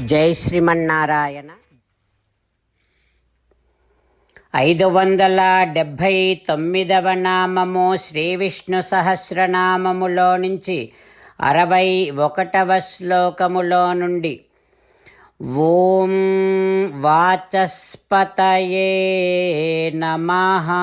జై శ్రీమన్నారాయణ. ఐదు వందల డెబ్భై తొమ్మిదవ నామము శ్రీ విష్ణు సహస్రనామములో నుంచి అరవై ఒకటవ శ్లోకములో నుండి ఓం వాచస్పతయే నమహా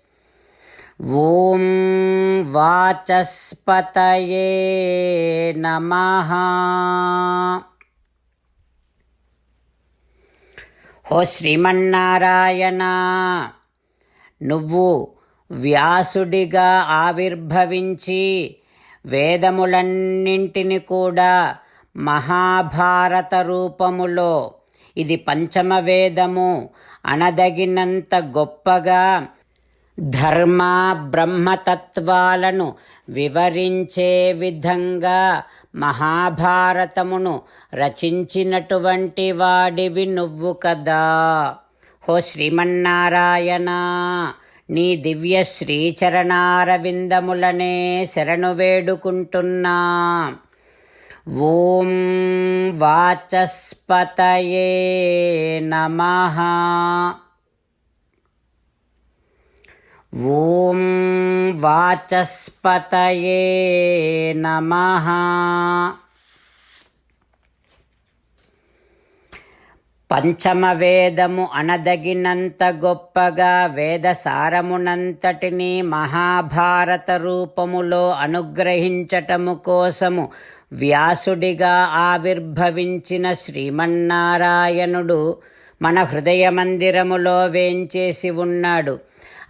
ॐ वाचस्पतये नमः హో శ్రీమన్నారాయణ నువ్వు వ్యాసుడిగా ఆవిర్భవించి వేదములన్నింటిని కూడా మహాభారత రూపములో ఇది పంచమ వేదము అనదగినంత గొప్పగా ధర్మ బ్రహ్మతత్వాలను వివరించే విధంగా మహాభారతమును రచించినటువంటి వాడివి నువ్వు కదా. హో శ్రీమన్నారాయణ నీ దివ్య శ్రీచరణారవిందములనే శరణు వేడుకుంటున్నా. ఓం వాచస్పతయే నమః. ॐ वाचस्पतये नमः పంచమ వేదము అనదగినంత గొప్పగా వేద సారమునంతటిని మహాభారత రూపములో అనుగ్రహించటము కోసము వ్యాసుడిగా ఆవిర్భవించిన శ్రీమన్నారాయణుడు మన హృదయ మందిరములో వేంచేసి ఉన్నాడు